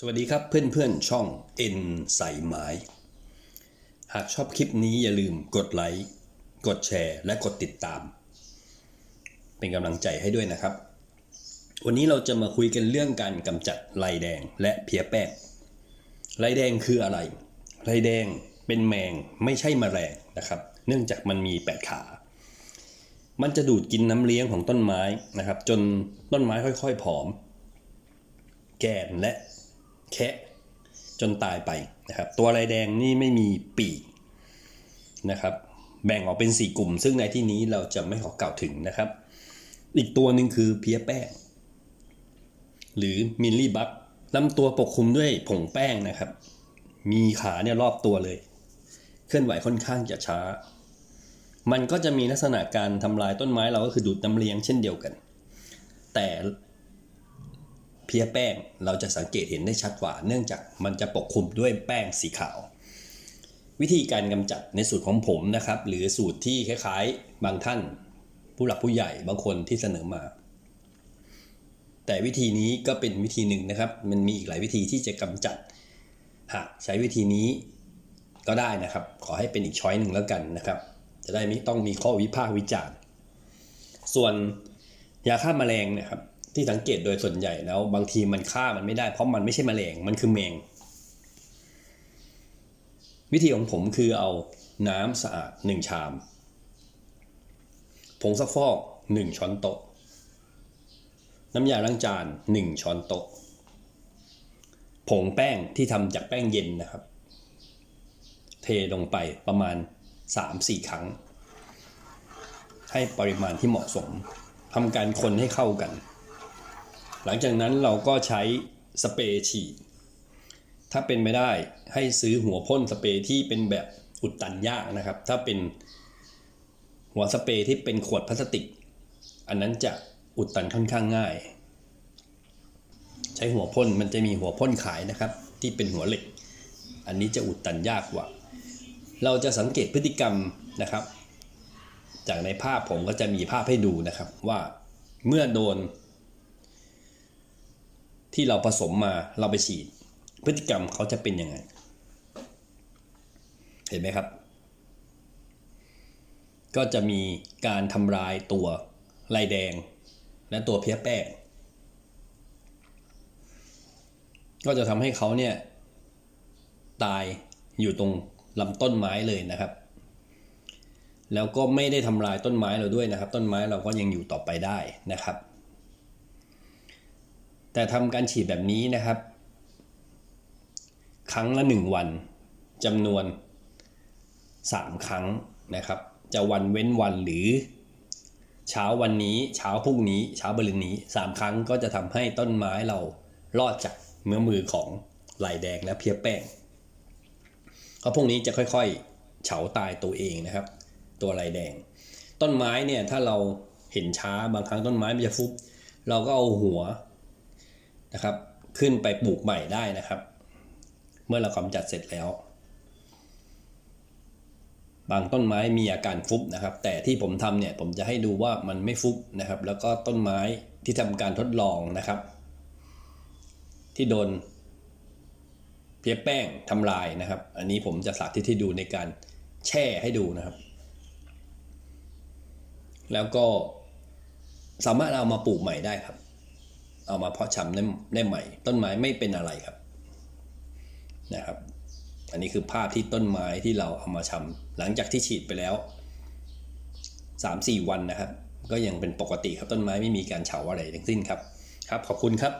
สวัสดีครับเพื่อนๆช่องเอ็นใส่ไม้ หากชอบคลิปนี้อย่าลืมกดไลค์กดแชร์และกดติดตาม เป็นกำลังใจให้ด้วยนะครับ วันนี้เราจะมาคุยกันเรื่องการกำจัดลายแดงและเพี้ยแป้งลายแดงคืออะไรลายแดงเป็นแมงไม่ใช่แมลงนะครับ เนื่องจากมันมีแปดขา มันจะดูดกินน้ำเลี้ยงของต้นไม้นะครับ จนต้นไม้ค่อยๆผอม แก่นและ แคะจนตายไปนะครับตัวลายแดงนี่ไม่มีปีกนะครับแบ่งออกเป็น 4 กลุ่ม ซึ่งในที่นี้เราจะไม่ขอกล่าวถึงนะครับ อีกตัวหนึ่งคือเพี้ยแป้ง หรือมิลลี่บัคลำตัวปกคลุมด้วยผงแป้งนะครับ มีขาเนี่ยรอบตัวเลย เคลื่อนไหวค่อนข้างจะช้า มันก็จะมีลักษณะการทำลายต้นไม้เราก็คือดูดน้ำเลี้ยงเช่นเดียวกัน แต่ เพี้ยแป้งเราจะสังเกตเห็นได้ชัดกว่า เนื่องจากมันจะปกคลุมด้วยแป้งสีขาว วิธีการกำจัดในสูตรของผมนะครับ หรือสูตรที่คล้ายๆ บางท่าน ผู้หลักผู้ใหญ่บางคนที่เสนอมา แต่วิธีนี้ก็เป็นวิธีหนึ่งนะครับ มันมีอีกหลายวิธีที่จะกำจัด หากใช้วิธีนี้ก็ได้นะครับ ขอให้เป็นอีกช้อยหนึ่งแล้วกันนะครับ จะได้ไม่ต้องมีข้อวิพากษ์วิจารณ์ ส่วนยาฆ่าแมลงเนะครับ ที่สังเกตโดยส่วนใหญ่แล้ว บางทีมันฆ่ามันไม่ได้เพราะมันไม่ใช่แมลงมันคือแมง วิธีของผมคือเอาน้ำสะอาด1ชามผงซักฟอก1ช้อนโต๊ะ น้ำยาล้างจาน1ช้อนโต๊ะ ผงแป้งที่ทำจากแป้งเย็นนะครับ เทลงไปประมาณ 3-4 ครั้ง ให้ปริมาณที่เหมาะสมทำการคนให้เข้ากัน หลังจากนั้นเราก็ใช้สเปรย์ฉีด ถ้าเป็นไม่ได้ให้ซื้อหัวพ่นสเปรย์ที่เป็นแบบอุดตันยากนะครับ ถ้าเป็นหัวสเปรย์ที่เป็นขวดพลาสติก อันนั้นจะอุดตันค่อนข้างง่าย ใช้หัวพ่นมันจะมีหัวพ่นขายนะครับ ที่เป็นหัวเหล็ก อันนี้จะอุดตันยากกว่า เราจะสังเกตพฤติกรรมนะครับ จากในภาพผมก็จะมีภาพให้ดูนะครับว่าเมื่อโดน ที่เราผสมมาเราไปฉีด พฤติกรรมเขาจะเป็นยังไง เห็นไหมครับ ก็จะมีการทำลายตัวลายแดง และตัวเพี้ยแป้งก็จะทำให้เขาเนี่ยตายอยู่ตรงลำต้นไม้เลยนะครับ แล้วก็ไม่ได้ทำลายต้นไม้เราด้วยนะครับ ต้นไม้เราก็ยังอยู่ต่อไปได้นะครับ แต่ทำการฉีดแบบนี้นะครับ ครั้งละ 1 วันจำนวน 3 ครั้งนะครับ จะวันเว้นวันหรือ เช้าวันนี้เช้าพรุ่งนี้เช้าบรินนี้ 3 ครั้งก็จะทำให้ต้นไม้เรารอดจากเมื่อมือของลายแดงและเพี้ยแป้งเพราะพวกนี้จะค่อยๆเฉาตายตัวเองนะครับ ตัวลายแดง ต้นไม้เนี่ยถ้าเราเห็นช้าบางครั้งต้นไม้มันจะฟุบเราก็เอาหัว นะครับ ขึ้นไปปลูกใหม่ได้นะครับ เมื่อเรากำจัดเสร็จแล้ว บางต้นไม้มีอาการฟุบนะครับ แต่ที่ผมทำเนี่ยผมจะให้ดูว่ามันไม่ฟุบนะครับ แล้วก็ต้นไม้ที่ทำการทดลองนะครับ ที่โดนเพียแป้งทำลายนะครับ อันนี้ผมจะสาธิตให้ดูในการแช่ให้ดูนะครับ แล้วก็สามารถเอามาปลูกใหม่ได้ครับ เอามาเพาะชำได้ได้ใหม่ ต้นไม้ไม่เป็นอะไรครับนะครับ อันนี้คือภาพที่ต้นไม้ที่เราเอามาชำหลังจากที่ฉีดไปแล้ว 3-4 วันนะครับ ก็ยังเป็นปกติครับต้นไม้ไม่มีการเฉาอะไรทั้งสิ้นครับ ครับขอบคุณครับ